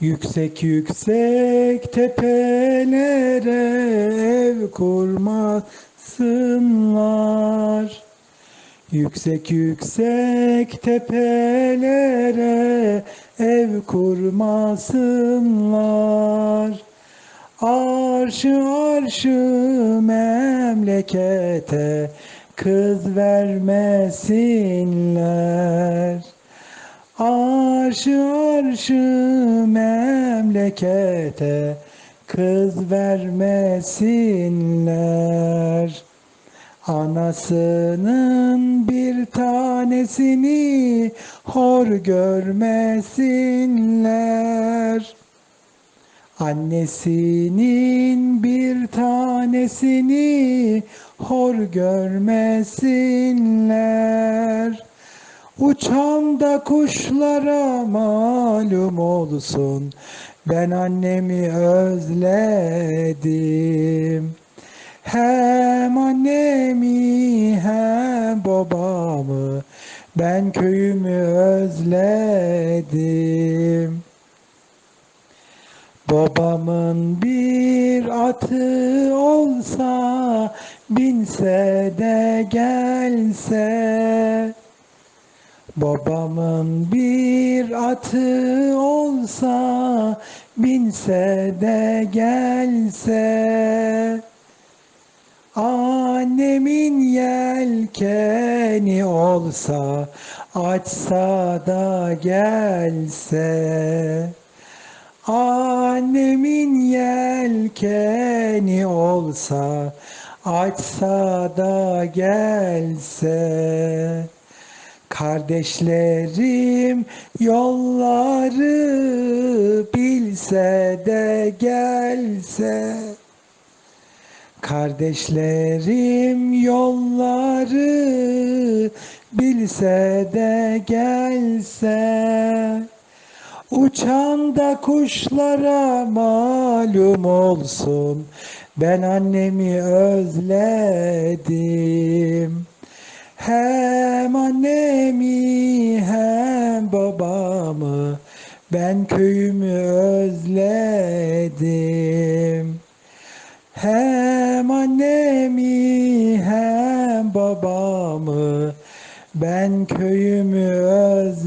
Yüksek yüksek tepelere ev kurmasınlar. Yüksek yüksek tepelere ev kurmasınlar. Arşı arşı memlekete kız vermesinler. Arşı arşı memlekete kız vermesinler. Anasının bir tanesini hor görmesinler. Annesinin bir tanesini hor görmesinler. Uçan da kuşlara malum olsun. Ben annemi özledim. Hem annemi hem babamı ben köyümü özledim. Babamın bir atı olsa binse de gelse Babamın bir atı olsa binse de gelse. Annemin yelkeni olsa açsa da gelse. Annemin yelkeni olsa açsa da gelse Kardeşlerim yolları bilse de gelse. Kardeşlerim yolları bilse de gelse. Uçan da kuşlara malum olsun. Ben annemi özledim Hem annemi hem babamı Ben köyümü özledim Hem annemi hem babamı ben köyümü özledim.